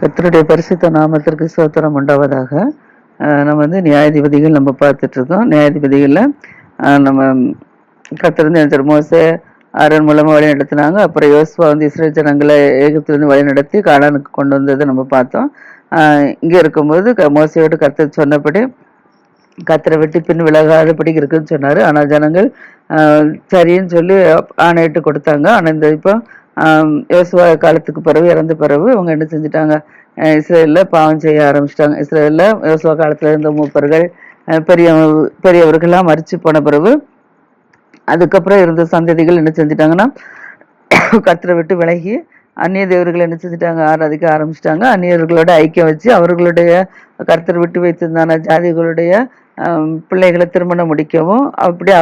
கத்தருடைய பரிசுத்த நாமத்திற்கு சோத்திரம் உண்டாவதாக. நம்ம வந்து நியாயாதிபதிகள் நம்ம பார்த்துட்டு இருக்கோம் நியாயாதிபதிகளில் நம்ம கத்திருந்து வந்து என்ன மோசே ஆரன் மூலமாக வழி நடத்தினாங்க. அப்புறம் யோசுவா வந்து இஸ்ரேல் ஜனங்களை ஏகத்திலிருந்து வழி நடத்தி காலானுக்கு கொண்டு வந்ததை நம்ம பார்த்தோம். இங்கே இருக்கும்போது க- மோசையோடு கர்த்தர் சொன்னபடி கத்தரை விட்டு பின் விலகாதபடி இருக்குன்னு சொன்னார். ஆனால் ஜனங்கள் சரின்னு சொல்லி ஆணையிட்டு கொடுத்தாங்க. ஆனால் இந்த இப்போ யோசுவா காலத்துக்கு பிறகு இறந்த பிறகு இவங்க என்ன செஞ்சுட்டாங்க? இஸ்ரேலில் பாவம் செய்ய ஆரம்பிச்சிட்டாங்க. இஸ்ரேலில் யோசுவா காலத்தில் இருந்த மூப்பர்கள் பெரிய பெரியவர்கள்லாம் மறிச்சு போன பிறகு அதுக்கப்புறம் இருந்த சந்ததிகள் என்ன செஞ்சிட்டாங்கன்னா கத்தரை விட்டு விலகி அந்நிய தேவர்கள் என்ன செஞ்சுட்டாங்க? ஆராதிக்க ஆரம்பிச்சிட்டாங்க. அந்நியர்களோட ஐக்கியம் வச்சு அவர்களுடைய கர்த்தர் விட்டு வைத்திருந்தான ஜாதிகளுடைய பிள்ளைகளை திருமணம் முடிக்கவும் அப்படி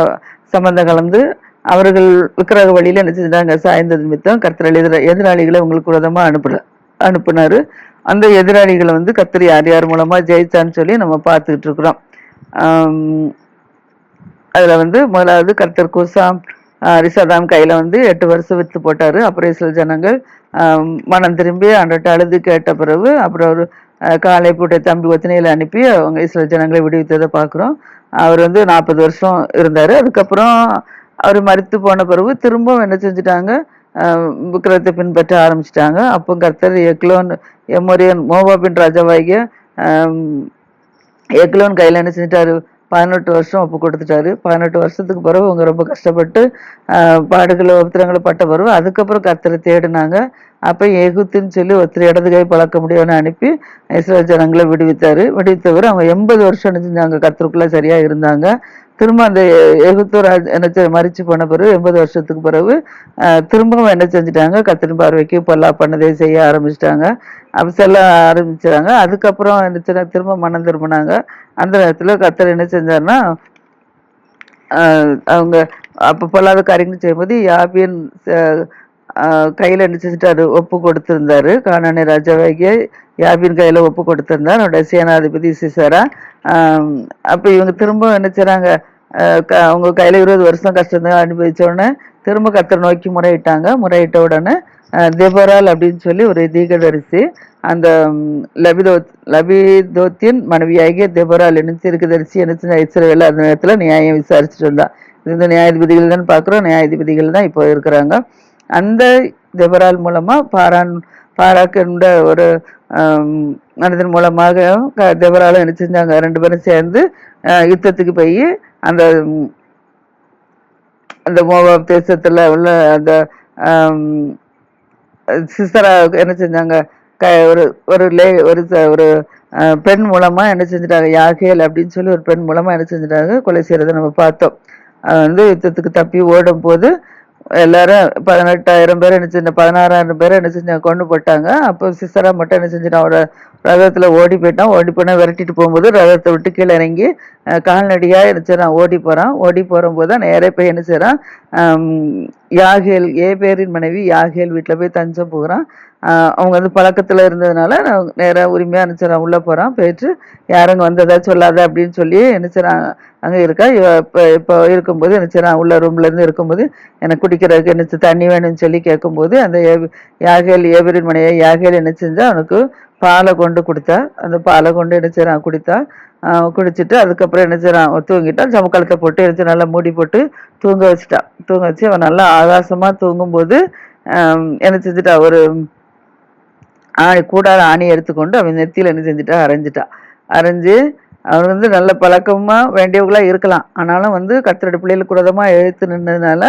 சம்மந்தம் கலந்து அவர்கள் விக்கிரக வழியில் என்ன செஞ்சாங்க சாய்ந்தது நிமித்தம் கர்த்தர் எதிர எதிராளிகளை உங்களுக்கு விரதமாக அனுப்பல அனுப்புனாரு. அந்த எதிராளிகளை வந்து கர்த்தர் யார் யார் மூலமா ஜெயிச்சான்னு சொல்லி நம்ம பார்த்துக்கிட்டு இருக்கிறோம். அதுல வந்து முதலாவது கர்த்தர் குசாம் ஆஹ் ரிஷாதாம் கையில வந்து எட்டு வருஷம் வித்து போட்டாரு. அப்புறம் சில ஜனங்கள் மனம் திரும்பி அன்றட்ட அழுது கேட்ட பிறகு அப்புறம் ஒரு காலை பூட்டை தம்பி ஒத்தனையில அனுப்பி அவங்க சில ஜனங்களை விடுவித்ததை பார்க்குறோம். அவர் வந்து நாற்பது வருஷம் இருந்தார். அதுக்கப்புறம் அவர் மறுத்து போன பிறகு திரும்பவும் என்ன செஞ்சுட்டாங்க விக்கிரத்தை பின்பற்ற ஆரம்பிச்சிட்டாங்க. அப்போ கர்த்தர் எக்லோன் எமோரியன் மோபாபின் ராஜாவாகிய எக்லோன் கையில் என்ன செஞ்சிட்டாரு? பதினெட்டு வருஷம் ஒப்பு கொடுத்துட்டாரு. பதினெட்டு வருஷத்துக்கு பிறகு அவங்க ரொம்ப கஷ்டப்பட்டு பாடுகளை உபத்திரங்களை பட்ட பிறகு அதுக்கப்புறம் கர்த்தரை தேடினாங்க. அப்போ ஏகுத்துன்னு சொல்லி ஒருத்தர் இடது கை பழக்க முடியும்னு அனுப்பி இஸ்ரேல் ஜனங்களை விடுவித்தார். விடுவித்தவர் அவங்க எண்பது வருஷம் என்ன செஞ்சாங்க கர்த்தருக்குள்ள சரியாக இருந்தாங்க. திரும்ப அந்த எகுத்தூர் என்ன செ- போன பிறகு எண்பது வருஷத்துக்கு பிறகு திரும்பவும் என்ன செஞ்சுட்டாங்க? கத்திரி பார்வைக்கு பொல்லா பண்ணதே செய்ய ஆரம்பிச்சிட்டாங்க. அப்படி செல்ல ஆரம்பிச்சாங்க அதுக்கப்புறம் என்ன திரும்ப மனம் திரும்பினாங்க. அந்த நேரத்தில் கத்தர் என்ன செஞ்சாருன்னா அவங்க அப்போ பொல்லாத காரியங்கள் செய்யும்போது யாபியன் கையில் என்ன செஞ்சுட்டாரு? ஒப்பு கொடுத்துருந்தாரு. காணானி ராஜாவாகிய யாபின் கையில் ஒப்பு கொடுத்துருந்தா என்னோட சேனாதிபதி சிசரா. அப்போ இவங்க திரும்ப என்ன செய்கிறாங்க க- அவங்க கையில் இருபது வருஷம் கஷ்டம் அனுபவித்த உடனே திரும்ப கத்தர் நோக்கி முறையிட்டாங்க. முறையிட்ட உடனே தேபரால் அப்படின்னு சொல்லி ஒரு தீகதரிசி அந்த லபிதோ லபிதோத் லபிதோத்தின் மனைவியாகிய தேபரால் என்ன தீர்க்கதரிசி என்ன சின்ன இஸ்ரவேல அந்த நேரத்தில் நியாயம் விசாரிச்சுட்டு இருந்தா. இது வந்து நியாயாதிபதிகள் தான் பார்க்குறோம் நியாயாதிபதிகள் தான் இப்போ இருக்கிறாங்க. அந்த தேபரால் மூலமாக பாரான் பாராக்கின்ற ஒரு மனிதன் மூலமாக க- என்ன செஞ்சாங்க? ரெண்டு பேரும் சேர்ந்து யுத்தத்துக்கு போய் அந்த அந்த மோவாப் தேசத்தில் உள்ள அந்த ஆம், சிஸ்டரா என்ன செஞ்சாங்க? க ஒரு ஒரு லே ஒரு ஒரு பெண் மூலமாக என்ன செஞ்சிட்டாங்க? யாகேல் அப்படின்னு சொல்லி ஒரு பெண் மூலமாக என்ன செஞ்சிட்டாங்க? கொலை செய்கிறத நம்ம பார்த்தோம். அது வந்து யுத்தத்துக்கு தப்பி ஓடும் போது எல்லாரும் பதினெட்டாயிரம் பேர் என்ன செஞ்ச பதினாறாயிரம் பேர் என்ன செஞ்சாங்க கொண்டு போட்டாங்க அப்போ சிஸ்டரா மட்டும் என்ன செஞ்சிட்டான் ஒரு ரதத்தில் ஓடி போயிட்டான். ஓடி போனால் விரட்டிட்டு போகும்போது ரதத்தை விட்டு கீழே இறங்கி கால்நடையாக என்ன செய்றான் ஓடி போகிறான் ஓடி போகும்போது தான் நேரே போய் என்ன செய்கிறான் யாகேல் ஏ பேரின் மனைவி யாகேல் வீட்டில் போய் தஞ்சம் போகிறான். அவங்க வந்து பழக்கத்தில் இருந்ததுனால நான் உரிமையாக உரிமையா நினைச்சான் உள்ளே போகிறான் போயிட்டு யாருங்க வந்ததா சொல்லாத? அப்படின்னு சொல்லி நினைச்சான் அங்கே இருக்கா? இவ இப்போ இப்போ இருக்கும்போது நினைச்சான் உள்ள ரூம்லேருந்து இருக்கும்போது எனக்கு குடிக்கிறதுக்கு என்ன தண்ணி வேணும்னு சொல்லி கேட்கும்போது அந்த ஏ- யாகேல் ஏபரின் மனையை யாகேல் என்ன செஞ்சால் அவனுக்கு பாலை கொண்டு கொடுத்தா. அந்த பாலை கொண்டு என்ன செய்கிறான் குடித்தா. குடிச்சிட்டு அதுக்கப்புறம் என்ன செய்கிறான் தூங்கிட்டான். சமக்காலத்தை போட்டு எடுத்து நல்லா மூடி போட்டு தூங்க வச்சுட்டான். தூங்க வச்சு அவன் நல்லா ஆகாசமாக தூங்கும்போது என்ன செஞ்சுட்டா? ஒரு ஆணி கூடாத ஆணி எடுத்துக்கொண்டு அவன் நெத்தியில் என்ன செஞ்சுட்டா? அரைஞ்சிட்டா. அரைஞ்சு அவர் வந்து நல்ல பழக்கமாக வேண்டியவங்களாக இருக்கலாம். ஆனாலும் வந்து கத்தரோட பிள்ளைகளுக்கு குரதமாக எழுத்து நின்றதுனால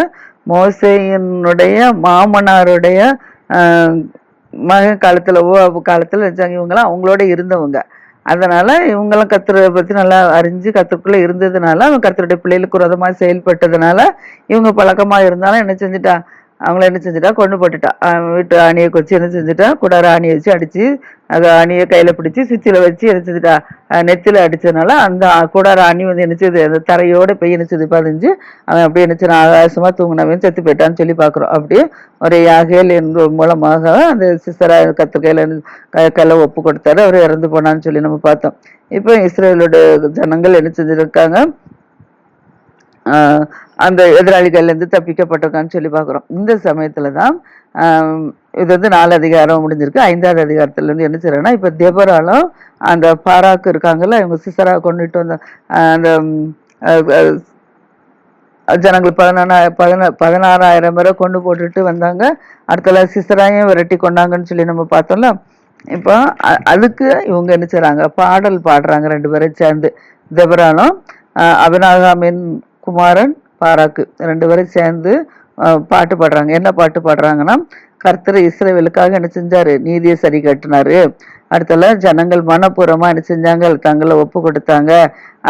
மோசையினுடைய மாமனாருடைய ஆஹ், மகன் காலத்தில் ஓ காலத்தில் வச்சாங்க இவங்களாம் அவங்களோட இருந்தவங்க. அதனால் இவங்களும் கத்தரை பற்றி நல்லா அறிஞ்சு கத்தருக்குள்ள இருந்ததுனால அவங்க கத்தருடைய பிள்ளைகளுக்கு விரோதமா செயல்பட்டதுனால இவங்க பழக்கமாக இருந்தாலும் என்ன செஞ்சுட்டா அவங்கள என்ன செஞ்சுட்டா? கொண்டு போட்டுட்டா. வீட்டு ஆணியை கொச்சு என்ன செஞ்சுட்டா? குடார ஆணியை வச்சு அடித்து அது ஆணியை கையில் பிடிச்சி சுவிட்சில் வச்சு என்ன செஞ்சுட்டா? நெத்தில் அடித்ததுனால அந்த குடார ஆணி வந்து என்ன செய்யுது அந்த தரையோடு போய் என்ன செய்யுது பதிஞ்சு அவன் அப்படியே என்ன செய்யணும் ஆகாசமாக தூங்கினவன் செத்து போயிட்டான்னு சொல்லி பார்க்குறோம். அப்படியே ஒரு யாகேல் என்ற மூலமாக அந்த சிஸ்டரா கத்து கையில் கையில் ஒப்பு கொடுத்தாரு. அவர் இறந்து போனான்னு சொல்லி நம்ம பார்த்தோம். இப்போ இஸ்ரேலோட ஜனங்கள் என்ன செஞ்சுருக்காங்க? அந்த எதிராளிகள்லேருந்து தப்பிக்கப்பட்டிருக்கான்னு சொல்லி பார்க்குறோம். இந்த சமயத்தில் தான் இது வந்து நாலு அதிகாரம் முடிஞ்சிருக்கு. ஐந்தாவது அதிகாரத்துலேருந்து என்ன செய்யறேன்னா இப்போ தெபராலும் அந்த பாராக்கு இருக்காங்கல்ல இவங்க சிசரா கொண்டுட்டு வந்த அந்த ஜனங்கள் பதினானா பதினா பதினாறாயிரம் பேரை கொண்டு போட்டுட்டு வந்தாங்க. அடுத்தல சிசராயும் விரட்டி கொண்டாங்கன்னு சொல்லி நம்ம பார்த்தோம்ல. இப்போ அதுக்கு இவங்க என்ன செய்கிறாங்க பாடல் பாடுறாங்க ரெண்டு பேரும் சேர்ந்து. தெபராலும் அஹ், அபினாகாமின் குமாரன் பாராக்கு. ரெண்டு பேரும் சேர்ந்து பாட்டு பாடுறாங்க. என்ன பாட்டு பாடுறாங்கன்னா கர்த்தர் இஸ்ரேவேலுக்காக என்ன செஞ்சாரு? நீதியை சரி கட்டினாரு. அடுத்தல ஜனங்கள் மனப்பூர்வமாக என்ன செஞ்சாங்க? தங்களை ஒப்பு கொடுத்தாங்க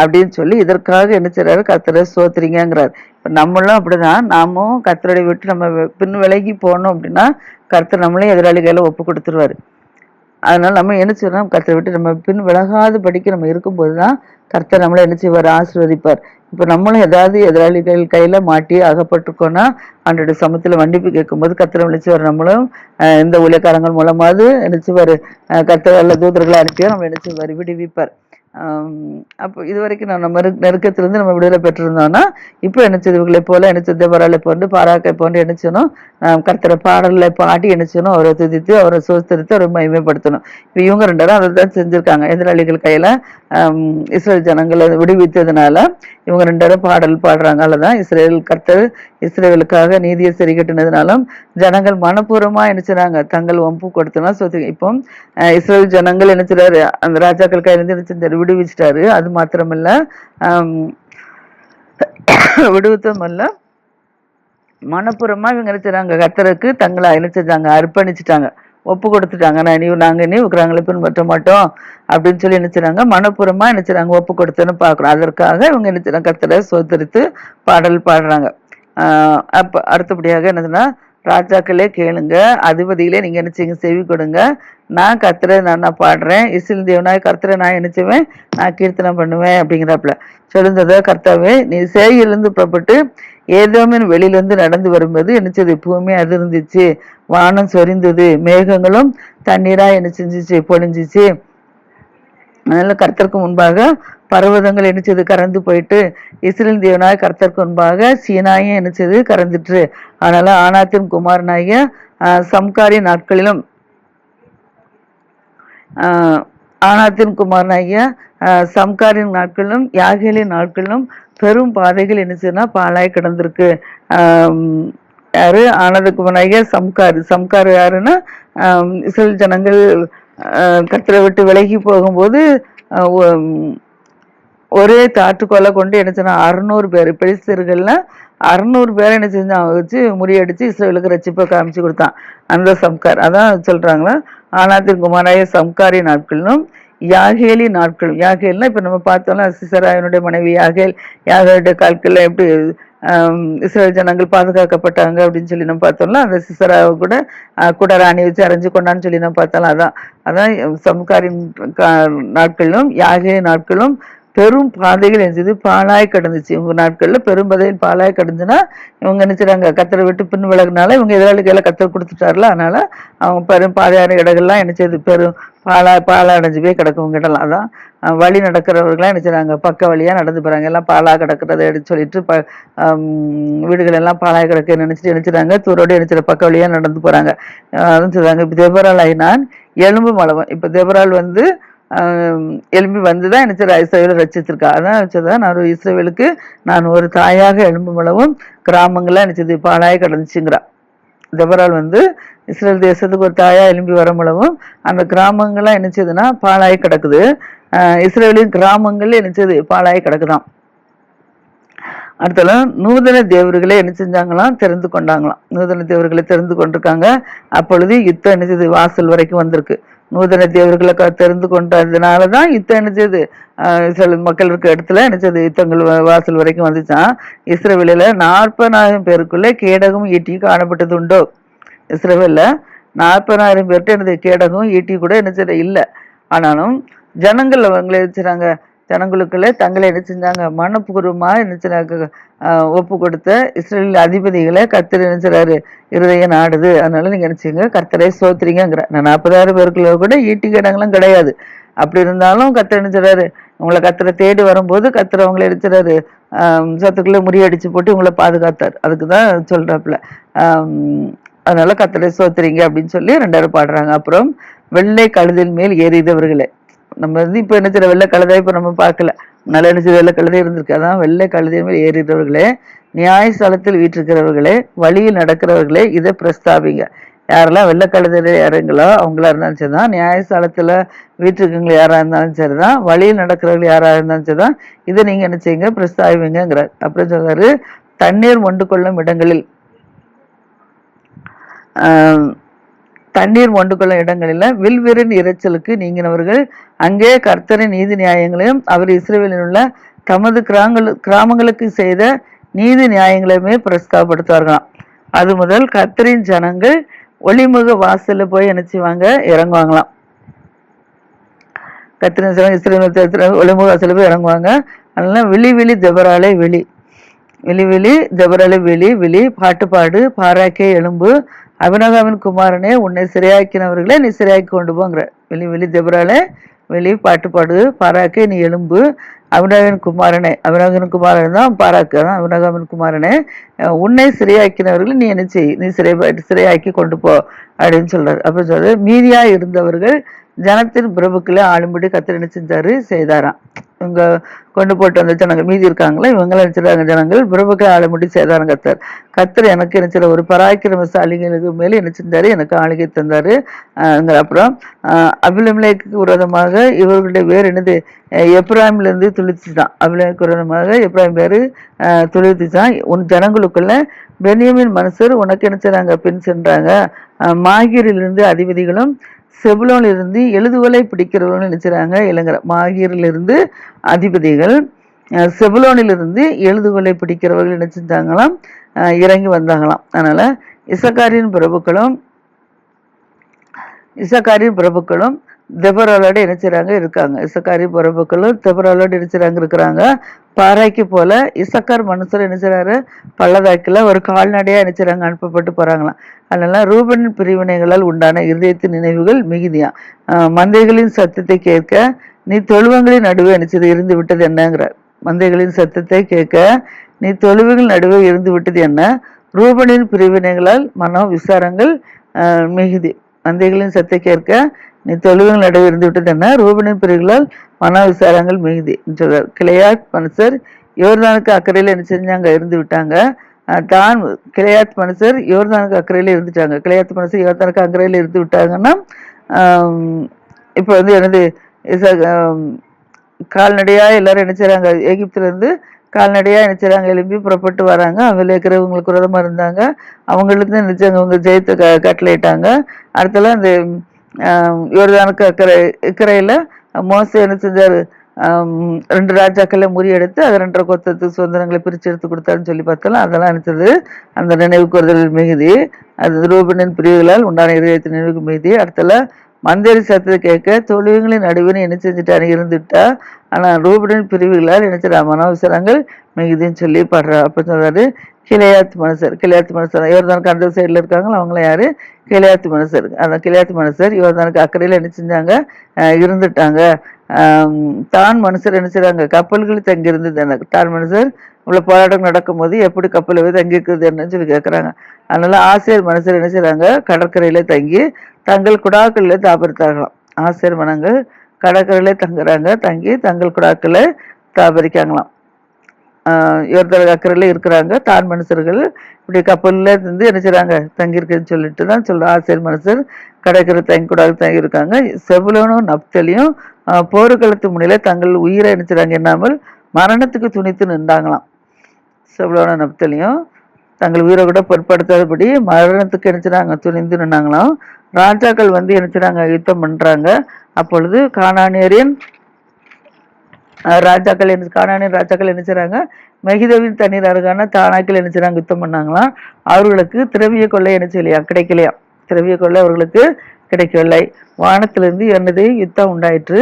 அப்படின்னு சொல்லி இதற்காக என்ன செய்றாரு? கர்த்தரை சோத்துறீங்கிறார் இப்போ நம்மளும் அப்படிதான். நாமும் கர்த்தரை விட்டு நம்ம பின் விலகி போனோம் அப்படின்னா கர்த்தர் நம்மளையும் எதிராளிகளை ஒப்பு கொடுத்துருவாரு. அதனால் நம்ம என்ன செய்யறோம்? கர்த்தரை விட்டு நம்ம பின் விலகாத படிக்க நம்ம இருக்கும்போது தான் கர்த்தர் நம்மளை என்ன செய்வார்? ஆசீர்வதிப்பார். இப்போ நம்மளும் ஏதாவது எதிராளிகள் கையில் மாட்டி அகப்பட்டிருக்கோன்னா அன்றோட சமத்தில் மன்னிப்பு கேட்கும்போது கர்த்தர் நினைச்சுவார் நம்மளும் இந்த ஊழியக்காரங்கள் மூலமாவது நினைச்சுவார் செய்வார்? கர்த்தர் அல்ல தூதர்களை அனுப்பியோ நம்ம நினைச்சுவார் விடுவிப்பார். அப்போ இது வரைக்கும் நம்ம நெரு நெருக்கத்திலிருந்து நம்ம விடுதலை பெற்றிருந்தோம்னா இப்போ என்ன செய்தவர்களை போல என்ன செய்தவராலை போன்று பாராக்கை போன்று என்ன செய்யணும்? நாம் கர்த்தரை பாடலில் பாடி என்ன அவரை துதித்து அவரை சோஸ்தரித்து அவரை மகிமைப்படுத்தணும். இப்போ இவங்க ரெண்டு பேரும் அதை தான் செஞ்சுருக்காங்க. எதிராளிகள் கையில் இஸ்ரேல் ஜனங்களை விடுவித்ததுனால இவங்க ரெண்டு பேரும் பாடல் பாடுறாங்க அதுதான் இஸ்ரேல் கர்த்தர் இஸ்ரேலுக்காக நீதியை சரி கட்டினதுனாலும் ஜனங்கள் மனப்பூர்வமாக என்ன தங்கள் வம்பு கொடுத்தனா சொத்து. இப்போ இஸ்ரேல் ஜனங்கள் என்ன அந்த ராஜாக்கள் கையிலேருந்து நினைச்சிருந்தாரு என்ன விடுவிச்சிட்டாரு. அது மாத்திரமில்ல ஆம், விடுவித்தமல்ல மனப்புறமா இவங்க நினைச்சாங்க கத்தருக்கு தங்களை நினைச்சிட்டாங்க அர்ப்பணிச்சுட்டாங்க. ஒப்பு கொடுத்துட்டாங்க. நான் நீ நாங்கள் நீ உக்கிறாங்களே பின்பற்ற மாட்டோம். அப்படின்னு சொல்லி நினைச்சாங்க செய்றாங்க? மனப்பூர்வமா ஒப்பு கொடுத்துன்னு பார்க்குறோம் அதற்காக இவங்க நினைச்சாங்க கத்தரை சோதரித்து பாடல் பாடுறாங்க. அப்போ அடுத்தபடியாக என்னதுன்னா ராஜாக்களே கேளுங்க. அதிபதிகளே நீங்கள் என்ன செவி கொடுங்க. நான் கர்த்தரை நான் நான் பாடுறேன். இசில் தேவனாய் கர்த்தரை நான் என்ன நான் கீர்த்தனம் பண்ணுவேன் அப்படிங்கிறாப்புல. சொல்லுந்ததை கர்த்தாவே நீ சேயிலிருந்து புறப்பட்டு ஏதோமின் வெளியிலிருந்து நடந்து வரும்போது என்னச்சது பூமி அது இருந்துச்சு வானம் சொரிந்தது. மேகங்களும் தண்ணீரா என்ன செஞ்சுச்சு? பொழிஞ்சிச்சு. அதனால கர்த்தருக்கு முன்பாக பர்வதங்கள் என்னச்சது கறந்து போயிட்டு இஸ்ரேல் தேவனாய் கர்த்தருக்கு முன்பாக சீனாயும் என்னச்சது கறந்துட்டு அதனால ஆனாத்தின் குமாரனாகிய சம்காரி நாட்களிலும் ஆஹ், ஆனாத்தின் குமாரனாகிய ஆஹ், சம்காரின் நாட்களிலும் யாகேலின் நாட்களிலும் பெரும் பாதைகள் என்ன செய்யுதுன்னா பாழாய் கிடந்திருக்கு. யாரு? ஆனந்த குமாரனாகிய சம்காரு? சம்கார் யாருன்னா ஆம், ஜனங்கள் கத்திரை விட்டு விலகி போகும்போது ஒரே தாட்டுக்கொலை கொண்டு என்ன சொன்னா அறுநூறு பேர் பெரிசர்கள்லாம் அறுநூறு பேரை என்ன செஞ்சான் வச்சு முறியடிச்சு இஸ்ரேலுக்கு ரச்சிப்பை காமிச்சு கொடுத்தான். அந்த சம்கார். அதான் சொல்கிறாங்களா ஆனாத்தின் குமாராய சம்காரி நாட்களிலும் யாகேலி நாட்கள். யாகேல்னா இப்போ நம்ம பார்த்தோம்னா சிசராயனுடைய மனைவி யாகேல் யாகேலுடைய கால்களில் எப்படி இஸ்ரேல் ஜனங்கள் பாதுகாக்கப்பட்டாங்க அப்படின்னு சொல்லி நம்ம பார்த்தோம்ல அந்த சிசராவை கூட கூட ராணி வச்சு அரைஞ்சு கொண்டான்னு சொல்லி நம்ம பார்த்தோம்ல அதான். அதான் சம்காரின் கா- நாட்களிலும் யாகே நாட்களும் பெரும் பாதைகள் இருந்தது பாலாய் கடந்துச்சு. இவங்க நாட்கள்ல பெரும் பாதையில் பாலாய் கடந்துன்னா இவங்க நினைச்சாங்க கத்தரை விட்டு பின் விலகுனால இவங்க எதிராளிகளை கத்தரை கொடுத்துட்டார்ல அதனால அவங்க பெரும் பாதையான இடங்கள்லாம் நினைச்சது பெரும் பாலா பாலா அடைஞ்சு போய் கிடக்கும் இடம்லாம் அதான் வழி நடக்கிறவர்களாம் என்ன பக்க வழியா நடந்து போறாங்க. எல்லாம் பாலா கிடக்கிறத எடுத்து சொல்லிட்டு ப வீடுகள் எல்லாம் பாலாய் கிடக்க நினைச்சிட்டு நினைச்சிடாங்க தூரோடு நினைச்சிட பக்க வழியா நடந்து போறாங்க. அதுவும் அதான் சொல்றாங்க இப்ப தேவரால் எலும்பு மலவன் இப்போ தேவரால் வந்து எழும்பி எலும்பி வந்துதான் என்ன செய்யற இஸ்ரவேலை ரச்சிச்சிருக்கா அதான் வச்சதான் நான் ஒரு இஸ்ரேலுக்கு நான் ஒரு தாயாக எலும்பு மலவும் கிராமங்கள்லாம் என்ன செய்யுது பாலாய் கடந்துச்சுங்கிறா. வந்து இஸ்ரேல் தேசத்துக்கு ஒரு தாயாக எழும்பி வரமுளவும் அந்த கிராமங்கள்லாம் என்ன செய்யுதுன்னா கிடக்குது. இஸ்ரேலின் கிராமங்கள்ல என்ன செய்யுது கிடக்குதான் அடுத்தல நூதன தேவர்களை என்ன செஞ்சாங்களாம்? தெரிந்து கொண்டாங்களாம். நூதன தேவர்களை தெரிந்து கொண்டிருக்காங்க. அப்பொழுது யுத்தம் என்ன வாசல் வரைக்கும் வந்திருக்கு. நூதன தேவர்களை க- தெரிந்து கொண்டதுனால தான் யுத்தம் என்னச்சது சில மக்கள் இருக்க இடத்துல என்ன யுத்தங்கள் வா- வாசல் வரைக்கும் வந்துச்சான் இஸ்ரேவேலில் நாற்பதாயிரம் பேருக்குள்ளே கேடகம் ஈட்டியும் காணப்பட்டது உண்டோ? இஸ்ரேவேலில் நாற்பதாயிரம் பேர்கிட்ட எனது கேடகம் ஈட்டி கூட என்ன இல்லை. ஆனாலும் ஜனங்கள் அவங்களே வச்சுறாங்க. ஜனங்களுக்குள்ள தங்களை என்ன செஞ்சாங்க? மனப்பூர்வமாக என்ன ஒப்பு கொடுத்த இஸ்ரேல் அதிபதிகளை கர்த்தர் என்ன இருதய நாடுது. அதனால நீங்க நினச்சிங்க செய்யுங்க? கர்த்தரை சோத்துறீங்கிற நான் நாற்பதாயிரம் பேருக்குள்ள கூட ஈட்டி கடங்களும் கிடையாது. அப்படி இருந்தாலும் கர்த்தர் என்ன உங்களை கத்தரை தேடி வரும்போது கத்திர அவங்களை எடுத்துறாரு சத்துக்குள்ள முறியடிச்சு போட்டு உங்களை பாதுகாத்தார். அதுக்கு தான் சொல்றாப்புல. ஆம், அதனால கத்தரை சோத்துறீங்க அப்படின்னு சொல்லி ரெண்டாயிரம் பாடுறாங்க. அப்புறம் வெள்ளை கழுதின் மேல் ஏறியதவர்களே நம்ம வந்து இப்போ என்ன சில வெள்ளை கழுதை இப்போ நம்ம பார்க்கல. நல்ல என்ன செய்ய வெள்ளை கழுதை இருந்திருக்கு. அதான் வெள்ளை கழுதை மேல் ஏறியவர்களே நியாயஸ்தலத்தில் வீட்டிருக்கிறவர்களே வழியில் நடக்கிறவர்களே இதை பிரஸ்தாபிங்க. யாரெல்லாம் வெள்ளை கழுதையில இறங்களோ அவங்களா இருந்தாலும் சரிதான். நியாயஸ்தலத்தில் வீட்டுக்குங்க யாராக இருந்தாலும் சரிதான். வழியில் நடக்கிறவர்கள் யாராக இருந்தாலும் சரிதான். இதை நீங்கள் என்ன செய்யுங்க பிரஸ்தாபிங்கிறார் அப்படின்னு சொல்றாரு தண்ணீர் மொண்டு கொள்ளும் இடங்களில் தண்ணீர் மொண்டு கொள்ளும் இடங்களில் வில்விரின் இரைச்சலுக்கு நீங்கினவர்கள் அங்கே கர்த்தரின் நீதி நியாயங்களையும் அவர் இஸ்ரேலில் உள்ள தமது கிராமங்கள் கிராமங்களுக்கு செய்த நீதி நியாயங்களையுமே பிரஸ்தாபப்படுத்துவார்களாம் அது முதல் கர்த்தரின் ஜனங்கள் ஒளிமுக வாசல்ல போய் நினைச்சுவாங்க இறங்குவாங்களாம். கத்திரின் சிலம் இஸ்ரேல் ஒளிமுக வாசலில் போய் இறங்குவாங்க. அதனால விழி விழி ஜெபராலே விழி. விழி விழி ஜெபராலே விழி விழி பாட்டு பாடு பாராக்கே எலும்பு அபிநகாமின் குமாரனே உன்னை சிறையாக்கினவர்களே நீ சிறையாக்கி கொண்டு போங்கிற. வெளி வெளி தெபராலே வெளி பாட்டு பாடு பாராக்கே நீ எலும்பு அபினகாவின் குமாரனே அபிநகன் குமாரன் தான் பாராக்கு தான் அபிநகாமின் குமாரனே. உன்னை சிறையாக்கினவர்களை நீ என்ன செய்? நீ சிறை சிறையாக்கி கொண்டு போ அப்படின்னு சொல்றாரு. அப்ப சொல்றாரு மீதியா இருந்தவர்கள் ஜனத்தின் பிரபுக்களை ஆளும்படி கத்திர என்ன செஞ்சாரு? செய்தாராம். இவங்க கொண்டு போட்டு வந்த ஜனங்கள் மீதி இருக்காங்களா? இவங்களாம் நினைச்சிருக்காங்க ஜனங்கள்? பிரபுக்களை ஆளும்படி செய்தாராம் கத்தர். கத்தர் எனக்கு என்ன ஒரு ஒரு பராக்கிரமசாலிகளுக்கு மேலே என்ன செஞ்சாரு? எனக்கு ஆளுகை தந்தாரு. அப்புறம் அபிலமிலேக்கு விரோதமாக இவர்களுடைய வேறு என்னது? எப்ராமிலேருந்து எப்ராஹிம்ல இருந்து துளிச்சுதான் அபிலேக்கு விரோதமாக எப்ராஹிம் பேரு துளிச்சுதான் உன் ஜனங்களுக்குள்ள பெனியமின் மனுஷர் உனக்கு நினைச்சாங்க பின் சென்றாங்க. மாகிரிலிருந்து அதிபதிகளும் செபுலோனிலிருந்து எழுதுவலை பிடிக்கிறவர்கள் நினைச்சாங்க இளைஞர் மாகீரிலிருந்து அதிபதிகள். செபுலோனிலிருந்து எழுதுகோலை பிடிக்கிறவர்கள் நினைச்சிருந்தாங்களாம் அஹ் இறங்கி வந்தாங்களாம். அதனால இசக்காரின் பிரபுக்களும் இசக்காரின் பிரபுக்களும் தெபராலோட இணைச்சிறாங்க இருக்காங்க. இசக்காரி பிரபுக்களும் தெபராலோட இணைச்சிறாங்க இருக்கிறாங்க பாறைக்கு போல இசக்கார் மனுஷர் இணைச்சிறாரு பள்ளதாக்கில் ஒரு கால்நடையாக இணைச்சிறாங்க அனுப்பப்பட்டு போகிறாங்களாம் அதனால ரூபனின் பிரிவினைகளால் உண்டான இருதயத்தின் நினைவுகள் மிகுதியாம். மந்தைகளின் சத்தத்தை கேட்க நீ தொழுவங்களின் நடுவே நினைச்சது இருந்து விட்டது என்னங்கிறார். மந்தைகளின் சத்தத்தை கேட்க நீ தொழுவுகள் நடுவே இருந்து விட்டது என்ன? ரூபனின் பிரிவினைகளால் மனோ விசாரங்கள் மிகுதி. மந்தைகளின் சத்தை கேட்க நீ தொழுவுகள் நடுவே இருந்து விட்டது என்ன ரூபனின் பிரிவுகளால் மன விசாரங்கள் மிகுதி சொல்றார் கிளையாத் மனுஷர் யோர்தானுக்கு அக்கறையில் என்ன செஞ்சாங்க? இருந்து விட்டாங்க. தான் கிளையாத் மனுஷர் யோர்தானுக்கு அக்கறையில் இருந்துட்டாங்க. கிளையாத் மனுஷர் யோர்தானுக்கு அக்கறையில் இருந்து விட்டாங்கன்னா இப்போ வந்து என்னது கால்நடையாக எல்லாரும் என்ன செய்கிறாங்க எகிப்துல கால்நடையாக கால்நடையா எழுப்பி புறப்பட்டு வராங்க. அவங்கள இருக்கிறவங்களுக்கு விரதமாக இருந்தாங்க. அவங்களுக்கு நினைச்சாங்க அவங்க ஜெயத்தை க கட்டளையிட்டாங்க. அடுத்தலாம் இந்த யோர்தானுக்கு அக்கறை இக்கரையில் மோசே என்ன செஞ்சார்? ரெண்டு ராஜாக்களை முறியெடுத்து அது ரெண்டரை கொத்தத்துக்கு சுதந்திரங்களை பிரித்து எடுத்து கொடுத்தாருன்னு சொல்லி பார்த்தாலும் அதெல்லாம் நினைச்சது அந்த நினைவு கூறுதல் மிகுதி. அது ரூபனின் பிரிவுகளால் உண்டான இதயத்தின் நினைவுக்கு மிகுதி. அடுத்தல மந்தேரி சத்தத்தை கேட்க தொழுவங்களின் நடுவில் என்ன செஞ்சுட்டாரு? இருந்துட்டா. ஆனால் ரூபனின் பிரிவுகளால் நினைச்சிடா மனோவசரங்கள் மிகுதின்னு சொல்லி பாடுறா. அப்ப சொன்னார் கிளையாத்து மனுஷர் கிளையாத்து மனுஷர் யோர்தானுக்கு அந்த சைடில் இருக்காங்களோ? அவங்கள யாரு? கிளையாத்து மனுஷர் அந்த கிளையாத்து மனுஷர் யோர்தானுக்கு அக்கறையில் என்ன செஞ்சாங்க? இருந்துட்டாங்க. தான் மனுஷர் என்ன செய்கிறாங்க கப்பல்கள் தங்கியிருந்தது தான் மனுஷர் இவ்வளோ போராட்டம் நடக்கும்போது எப்படி கப்பலில் போய் தங்கியிருக்குது என்னன்னு சொல்லி கேட்குறாங்க அதனால் ஆசிரியர் மனுஷர் என்ன செய்கிறாங்க கடற்கரையில் தங்கி தங்கள் குடாக்களில் தாபரித்தார்களாம். ஆசிரியர் மனங்கள் கடற்கரையில் தங்குறாங்க. தங்கி தங்கள் குடாக்களை தாபரிக்காங்களாம் ஆஹ் அக்கறையில் இருக்கிறாங்க. தான் மனுஷர்கள் இப்படி கப்பலில் இருந்து என்ன செய்கிறாங்க தங்கியிருக்குன்னு சொல்லிட்டு தான் சொல்கிறோம் ஆசிரியர் மனுஷர் கடற்கரை தங்கி கூடாது தங்கியிருக்காங்க. செவ்வளோனும் நப்தலையும் நப்தலியும் போர்க்களத்து முன்னில தங்கள் உயிரை நினைச்சாங்க என்னாமல் மரணத்துக்கு துணித்து நின்றாங்களாம். செவ்வளோன நப்தலையும் தங்கள் உயிரை கூட பொருட்படுத்தாதபடி மரணத்துக்கு நினைச்சினாங்க துணிந்து நின்னாங்களாம். ராஜாக்கள் வந்து நினைச்சினாங்க யுத்தம் பண்ணுறாங்க அப்பொழுது காணானியரின் ராஜாக்கள் என்ன காணானியர் ராஜாக்கள் என்ன செய்கிறாங்க மெகிதவின் தண்ணீர் அருகான தானாக்கள் என்ன செய்கிறாங்க யுத்தம் பண்ணாங்களாம். அவர்களுக்கு திரவிய கொள்ளை என்ன செய்யலையா? கிடைக்கலையா? திரவிய கொள்ளை அவர்களுக்கு கிடைக்கவில்லை. வானத்திலிருந்து என்னது யுத்தம் உண்டாயிற்று.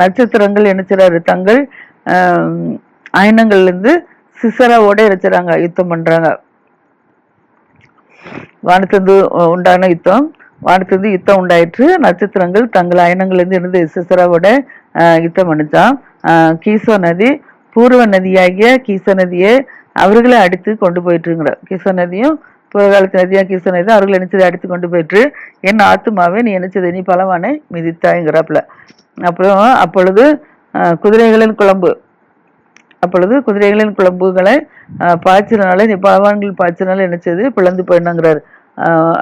நட்சத்திரங்கள் என்ன தங்கள் ஆஹ் இருந்து சிசராவோட இணைச்சிடறாங்க யுத்தம் பண்றாங்க. வானத்திலிருந்து உண்டான யுத்தம் வானத்திலிருந்து யுத்தம் உண்டாயிற்று. நட்சத்திரங்கள் தங்கள் அயனங்கள்லேருந்து இருந்து சிசராவோட யுத்தம் பண்ணிச்சான் கீச கீசோ நதி பூர்வ நதியாகிய கீசோ நதியை அவர்களை அடித்து கொண்டு போயிட்டுருங்கிற கீசோ நதியும் புறகாலத்தில் நதியாக நதியா அவர்கள் நினைச்சதை அடித்து கொண்டு போயிட்டு என் ஆத்துமாவே நீ நினைச்சதை நீ பலவானை மிதித்தாய்ங்கிறாப்புல. அப்புறம் அப்பொழுது குதிரைகளின் குழம்பு. அப்பொழுது குதிரைகளின் குழம்புகளை பாய்ச்சினால நீ பலவான்கள் பாய்ச்சினால நினைச்சது பிளந்து போயிடணுங்கிறார்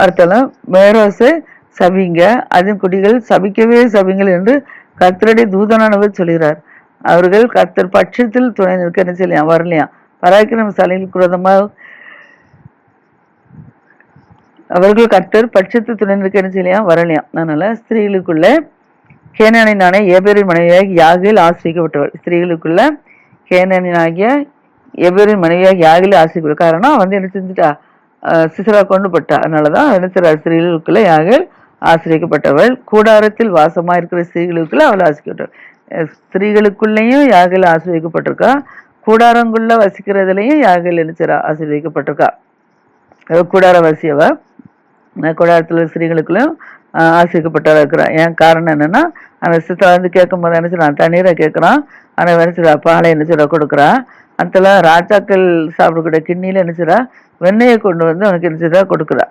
அடுத்தாலும் மேரோசை சபிங்க. அதன் குடிகள் சபிக்கவே சபிங்கள் என்று கத்தருடைய தூதனானவர் சொல்கிறார். அவர்கள் கத்தர் பட்சத்தில் துணை நிற்க என்ன செய்யலையாம் வரலையாம் பராக்கிரம சாலையில் குரோதமாக அவர்கள் கர்த்தர் பட்சத்து துணை என்ன செய்யலையாம் வரலையாம் அதனால ஸ்திரீகளுக்குள்ள கேனானினான ஏபேரின் மனைவியாக யாகில் ஆசிரிக்கப்பட்டவள் ஸ்திரீகளுக்குள்ள கேனானினாகிய ஏபேரின் மனைவியாக யாகில் ஆசிரிக்கப்பட்ட காரணம் வந்து என்ன செஞ்சுட்டா? சிசரா கொண்டு பட்டா. அதனாலதான் என்ன செய்றா ஸ்திரீகளுக்குள்ள யாகில் ஆசிரியக்கப்பட்டவள் கூடாரத்தில் வாசமா இருக்கிற ஸ்திரீகளுக்குள்ள அவள் ஆசிரியப்பட்டவள் ஸ்திரீகளுக்குள்ளேயும் யாகில் ஆசிரியக்கப்பட்டிருக்கா கூடாரங்குள்ள வசிக்கிறதுலயும் யாகில் என்ன செய்யறா ஆசீர்வதிக்கப்பட்டிருக்கா. அவ கூடாரவாசி கூடாரத்தில் ஸ்திரீகளுக்குள்ளும் ஆஹ் இருக்கிறான் ஏன் காரணம் என்னென்னா அந்த சித்தரை வந்து கேட்கும்போது என்ன சொல்கிறான் தண்ணீரை கேட்குறான். ஆனால் என்ன பாலை என்ன செய்றா கொடுக்குறா. அதில் ராஜாக்கள் சாப்பிடக்கூடிய கிண்ணியில் என்ன செய்றா? வெண்ணெயை கொண்டு வந்து அவனுக்கு என்ன செய்றா? கொடுக்குறா.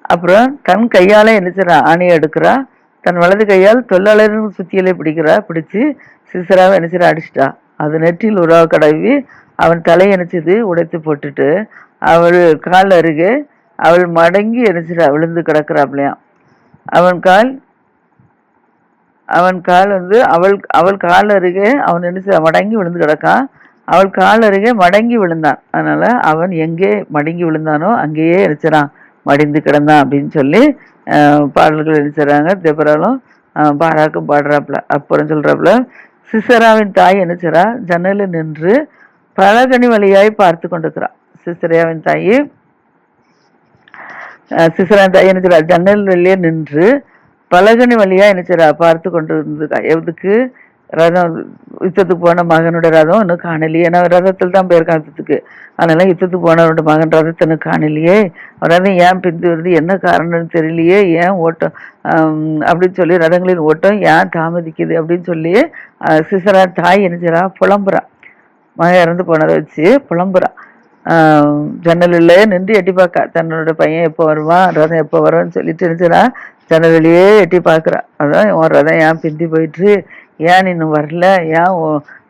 அப்புறம் தன் கையால் என்ன செய்றா? ஆணையை எடுக்கிறா. தன் வலது கையால் தொழிலாளர்கள் சுத்தியிலே பிடிக்கிறா. பிடிச்சி சிசராவை என்ன அடிச்சிட்டா. அது நெற்றியில் உறவு கடவி அவன் தலையை நினைச்சது உடைத்து போட்டுட்டு அவள் கால் அருகே அவள் மடங்கி நினைச்சிட்டா விழுந்து கிடக்கிறாப்லையாம் அவன் கால் அவன் கால் வந்து அவள் அவள் கால் அருகே அவன் என்ன மடங்கி விழுந்து கிடக்கான் அவள் கால் அருகே மடங்கி விழுந்தான். அதனால அவன் எங்கே மடங்கி விழுந்தானோ அங்கேயே நினைச்சான் மடிந்து கிடந்தான் அப்படின்னு சொல்லி பாடல்கள் நினைச்சாங்க தெப்பராலும் பாராக்கும் பாடுறாப்புல அப்புறம் சொல்கிறாப்புல சிசராவின் தாய் நினைச்சரா ஜன்னலில் நின்று பலகனி வழியாய் பார்த்து கொண்டிருக்கிறான் சிசராவின் தாய் சிசரான் தாய் நினைச்சரா ஜன்னல் வழியே நின்று பலகனி வழியா நினைச்சரா பார்த்து கொண்டு இருந்தது எதுக்கு ரதம் யுத்தத்துக்கு போன மகனோட ரதம் இன்னும் காணலையே. ஏன்னா ரதத்தில் தான் போயிருக்கான் யுத்தத்துக்கு. அதனால யுத்தத்துக்கு போனவனோட மகன் ரதத்தை இன்னும் காணலையே. ரதம் ஏன் பிந்து வருது? என்ன காரணம்னு தெரியலையே. ஏன் ஓட்டம் அப்படின்னு சொல்லி ரதங்களின் ஓட்டம் ஏன் தாமதிக்குது அப்படின்னு சொல்லி சிசரா தாய் நினைச்சரா புலம்புறா. மகன் இறந்து போனதை வச்சு புலம்புறா. ஜன்னலில் நின்று எட்டி பார்க்கா. தன்னோட பையன் எப்போ வருவான் ரதம் எப்போ வருவான்னு சொல்லிட்டு நினைச்சா ஜன்னலிலேயே எட்டி பார்க்குறா. அதான் உன் ரதம் ஏன் பிந்தி போயிட்டு ஏன் இன்னும் வரல? ஏன்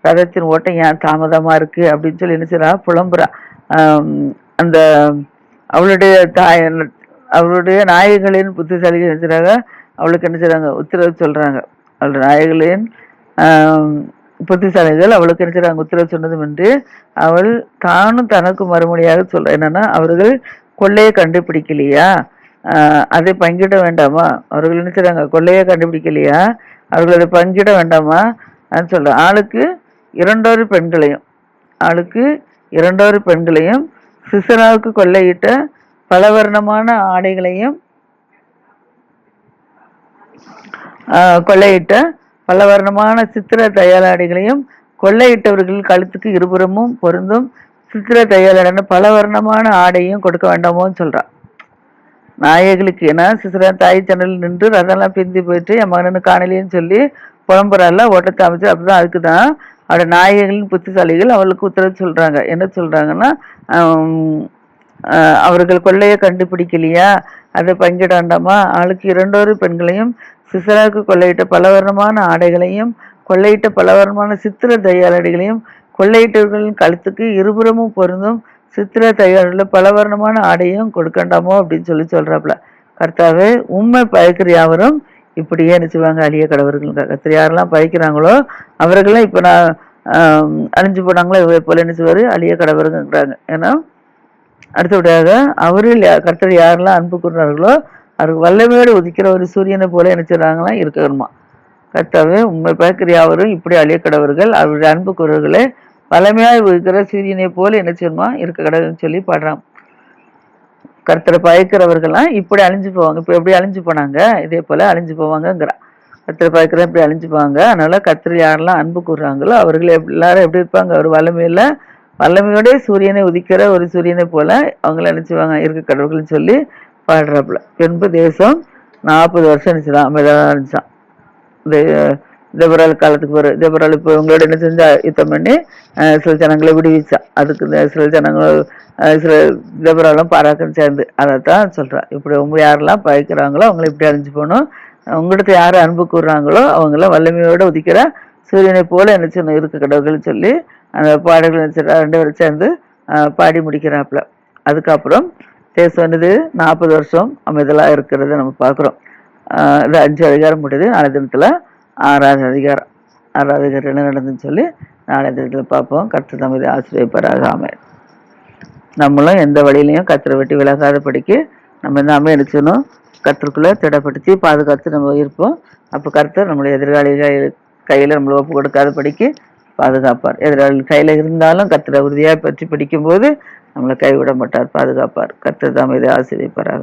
ரதத்தின் ஓட்டம் ஏன் தாமதமாக இருக்குது அப்படின்னு சொல்லி நினச்சிடா புலம்புறா. அந்த அவளுடைய தாய் அவளுடைய நாயகங்களின் புத்திசாலிகள் நினைச்சாங்க அவளுக்கு என்ன செய்கிறாங்க உத்தரவு சொல்கிறாங்க அவளுடைய நாயகங்களின் புத்திசாலிகள் அவளுக்கு என்ன செய்றாங்க உத்தரவு சொன்னதும் என்று அவள் தானும் தனக்கு மறுமொழியாக சொல்ற என்னன்னா அவர்கள் கொள்ளையை கண்டுபிடிக்கலையா? அதை பங்கிட வேண்டாமா? அவர்கள் என்ன கொள்ளையை கண்டுபிடிக்கலையா? அவர்கள் அதை பங்கிட வேண்டாமா? அப்படின்னு சொல்ற. ஆளுக்கு இரண்டொரு பெண்களையும் ஆளுக்கு இரண்டொரு பெண்களையும் சிசராவுக்கு கொள்ளையிட்ட பலவர்ணமான ஆடைகளையும் கொள்ளையிட்ட பல பலவர்ணமான சித்திர தையலாடைகளையும் கொள்ளையிட்டவர்கள் கழுத்துக்கு இருபுறமும் பொருந்தும் சித்திர பல பலவர்ணமான ஆடையும் கொடுக்க வேண்டாமோன்னு சொல்கிறான் நாயகளுக்கு ஏன்னா சிசிரா தாய் சன்னல் நின்று ரதம்லாம் பிந்தி போயிட்டு என் மகனு காணலையேன்னு சொல்லி புலம்புறால ஓட்டத்தை அமைச்சு அப்படிதான் அதுக்கு தான் அவட நாயகங்களின் புத்திசாலிகள் அவளுக்கு உத்தரவு சொல்கிறாங்க என்ன சொல்கிறாங்கன்னா அவர்கள் கொள்ளையை கண்டுபிடிக்கலையா? அதை பங்கிட வேண்டாமா? ஆளுக்கு இரண்டொரு பெண்களையும் சிசராக்கு கொள்ளையிட்ட பலவர்ணமான ஆடைகளையும் கொள்ளையிட்ட பலவர்ணமான சித்திர தையாலடிகளையும் கொள்ளையிட்டவர்களின் கழுத்துக்கு இருபுறமும் பொருந்தும் சித்திர தையாளுள்ள பலவர்ணமான ஆடையும் கொடுக்கண்டாமோ அப்படின்னு சொல்லி சொல்கிறாப்புல கர்த்தாவே உண்மை பயக்கிற யாவரும் இப்படியே நினைச்சுவாங்க அழிய கடவர்களுக்காக கத்திர யாரெல்லாம் பயக்கிறாங்களோ அவர்களாம் இப்போ நான் அழிஞ்சு போனாங்களோ இவை போல நினைச்சுவாரு அழிய கடவருங்கிறாங்க ஏன்னா அடுத்தபடியாக அவரில் கர்த்தர் யாரெல்லாம் அன்பு கூறுறார்களோ அவருக்கு வல்லமையோடு உதிக்கிற ஒரு சூரியனை போல நினைச்சிடறாங்களாம் இருக்கணுமா? கர்த்தாவே உண்மை பார்க்கிற யாவரும் இப்படி அழிய கடவர்கள் அவருடைய அன்பு கூறுகளே வல்லமையாய் உதிக்கிற சூரியனை போல என்ன செய்யணுமா இருக்க கடவுள்னு சொல்லி பாடுறான். கர்த்தரை பயக்கிறவர்கள்லாம் இப்படி அழிஞ்சு போவாங்க. இப்போ எப்படி அழிஞ்சு போனாங்க? இதே போல அழிஞ்சு போவாங்கங்கிறா கர்த்தரை பயக்கிற இப்படி அழிஞ்சு போவாங்க. அதனால கர்த்தர் யாரெல்லாம் அன்பு கூறுறாங்களோ அவர்கள் எப்படி- எல்லாரும் எப்படி இருப்பாங்க? ஒரு வல்லமையில வல்லமையோட சூரியனை உதிக்கிற ஒரு சூரியனை போல அவங்கள நினைச்சுவாங்க இருக்க கடவுள்னு சொல்லி பாடுறாப்புல பின்பு தேசம் நாற்பது வருஷம் இருந்துச்சுதான் அமைதியாக இருந்துச்சான் இந்த தேவரால் காலத்துக்கு பிறகு தேவரால் இப்போ உங்களோட என்ன செஞ்சா யுத்தம் பண்ணி சில ஜனங்களை விடுவிச்சா. அதுக்கு இந்த சில ஜனங்கள் சில தேவராலும் பாராக்கம் சேர்ந்து. அதை தான் சொல்கிறான் இப்படி உங்க யாரெல்லாம் பயக்கிறாங்களோ அவங்கள இப்படி அழிஞ்சு போகணும். உங்கள்கிட்ட யார் அன்பு கூறுறாங்களோ அவங்கள வல்லமையோட உதிக்கிற சூரியனை போல என்ன சொன்ன இருக்க கடவுள்கள் சொல்லி அந்த பாடல்கள் என்ன ரெண்டு பேரும் சேர்ந்து பாடி முடிக்கிறாப்புல. அதுக்கப்புறம் தேசம் சொன்னது நாற்பது வருஷம் அமைதலாக இருக்கிறத நம்ம பார்க்குறோம். இது அஞ்சு அதிகாரம் முடியுது. நாளைய தினத்தில் ஆறாவது அதிகாரம். ஆறாவது அதிகாரம் என்ன நடந்துன்னு சொல்லி நாளைய தினத்தில் பார்ப்போம். கற்று தமிழ் ஆசிரியப்பராக அமைய நம்மளும் எந்த வழியிலையும் கத்திரை வெட்டி விலகாத படிக்கு நம்ம என்ன நினைச்சணும் கத்திற்குள்ளே திடப்படுத்தி பாதுகாத்து நம்ம இருப்போம். அப்போ கருத்தர் நம்மளுடைய எதிர்காலிகள் கையில் நம்மளை ஒப்பு கொடுக்காத படிக்கு பாதுகாப்பார். எதிராளி கையில் இருந்தாலும் கத்திர உறுதியாக பற்றி படிக்கும்போது நம்மளை கைவிட மாட்டார் பாதுகாப்பார். கர்த்தர் தாம் இதை ஆசிரியப்பராக